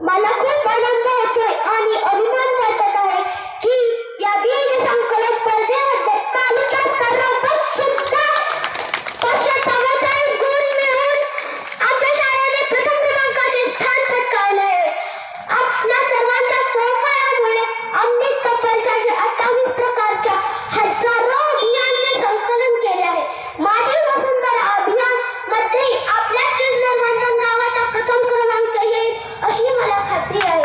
मला खूप आनंद होतोय आणि अभिमान